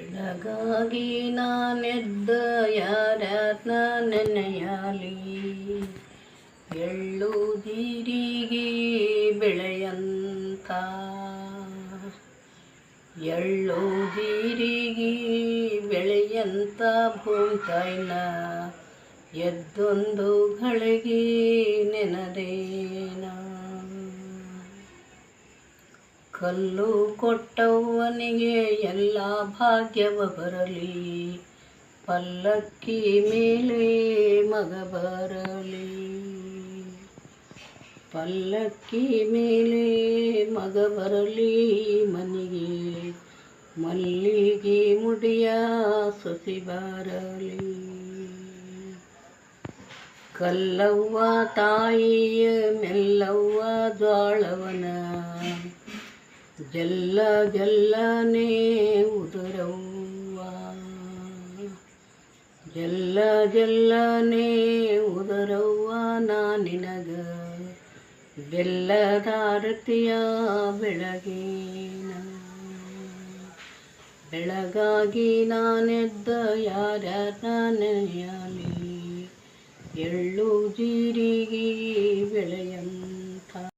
ಬೆಳಗಾಗಿ ನಾನೆದ್ದ ಯಾರ್ಯಾತ್ನ ನೆನೆಯಲಿ. ಎಳ್ಳು ದಿರಿಗಿ ಬೆಳೆಯಂತ. ಎಳ್ಳು ದಿರಿಗಿ ಬೆಳೆಯಂತ ಭೂತಾಯ್ನ ಎದ್ದೊಂದು ಗಳಿಗೆ ನೆನದೇನ. ಕಲ್ಲು ಕೊಟ್ಟವನಿಗೆ ಎಲ್ಲ ಭಾಗ್ಯವ ಬರಲಿ. ಪಲ್ಲಕ್ಕಿ ಮೇಲೆ ಮಗ ಬರಲಿ. ಪಲ್ಲಕ್ಕಿ ಮೇಲೆ ಮಗ ಬರಲಿ ಮನೆಗೆ. ಮಲ್ಲಿಗೆ ಮುಡಿಯ ಸೊಸಿ ಬರಲಿ. ಕಲ್ಲವ್ವ ತಾಯಿಯ ಮೆಲ್ಲವ್ವ ಜ್ವಾಳವನ. ಜಲ್ಲ ಜಲ್ಲನೆ ಉದುರವ್ವ. ಜಲ್ಲ ಜಲ್ಲನೆ ಉದುರವ್ವ ನಾ ನಿನಗ. ಬೆಲ್ಲದಾರತಿಯ ಬೆಳಗಿನ. ಬೆಳಗಾಗಿ ನಾನೆದ್ದ ಯಾರ್ಯಾರ ನೆನೆಯಲಿ. ಎಳ್ಳು